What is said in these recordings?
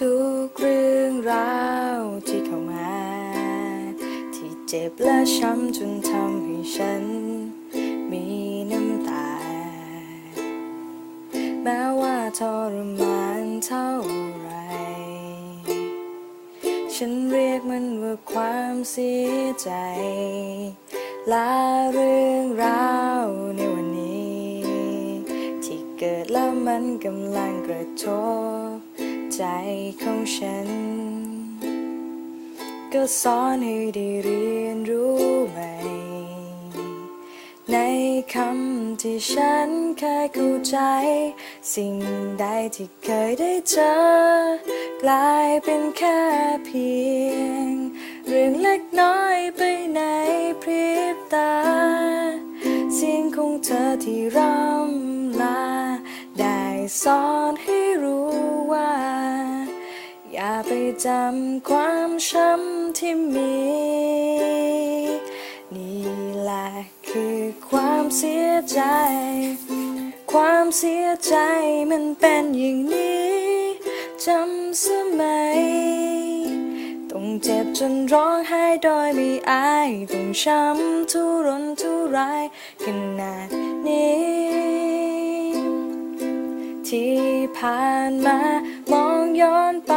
ทุกเราวที่เข้ามา ที่เจ็บและช้ำจนทำให้ฉัน มีน้ำตา แม้ว่าทรมานเท่าไร ฉันเรียกมันว่าความเสียใจ และเรื่องราวในวันนี้ ที่เกิดแล้วมันกำลังกระทบ ใจของฉัน ก็สอนให้ได้เรียนรู้ใหม่ ในคำที่ฉันเคยเข้าใจ สิ่งใดที่เคยได้เจอ กลายเป็นแค่เพียง เรื่องเล็กน้อยไปในพริบตา เสียงของเธอที่ร่ำลา ได้สอนให้รู้ว่า อย่าไปจำความช้ำที่มี นี่แหละคือความเสียใจ ความเสียใจมันเป็นอย่างนี้จำสมัยต้องเจ็บจนร้องไห้โดยไม่อาย ต้องช้ำทุรนทุรายขนาดนี้ ที่ผ่านมามองย้อนไป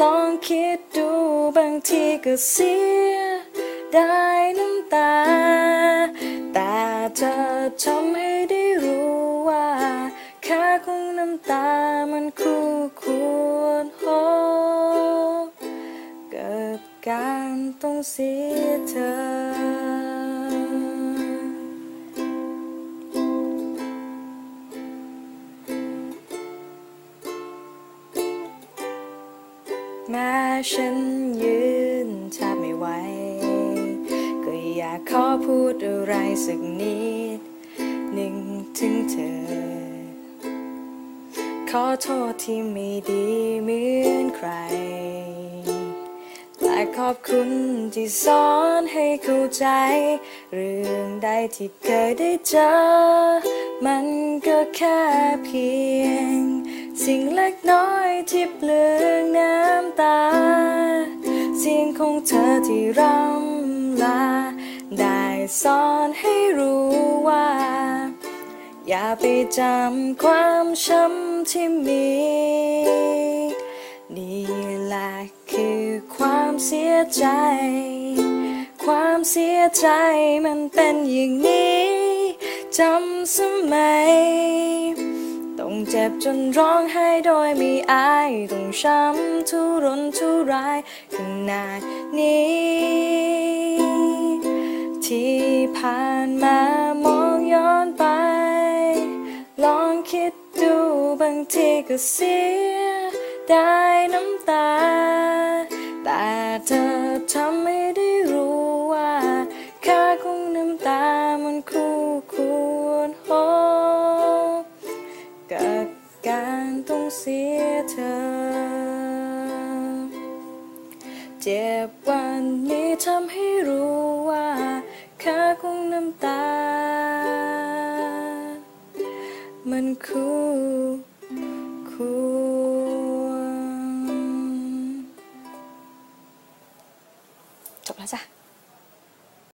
ลองคิดดูบางทีก็เสียได้น้ำตา แต่เธอทำให้ได้รู้ว่า ค่าของน้ำตามันคู่ควรโฮกับการต้องเสียเธอ แม้ฉันยืนแทบไม่ไหว ก็อยากขอพูดอะไรสักนิดหนึ่งถึงเธอ ขอโทษที่ไม่ดีเหมือนใครและขอบคุณที่สอนให้เข้าใจ เรื่องใดที่เคยได้เจอ มันก็แค่เพียง สิ่งเล็กน้อยที่เปลืองน้ำตา เสียงของเธอที่ร่ำลา ได้สอนให้รู้ว่า อย่าไปจำความช้ำที่มี นี่แหละคือความเสียใจ ความเสียใจมันเป็นอย่างนี้จำสมัย เจ็บจนร้องไห้โดยม่อายต้องช้ำทุรนทุรายขนาดนี้ ที่ผ่านมามองย้อนไป ลองคิดดูบางทีก็เสียได้น้ำตา แต่เธอทำให้ได้รู้ ต้องเสียเธอ เจ็บวันนี้ทำให้รู้ว่าค่าของน้ำตา มันคู่ควรจบแล้วจ้ะ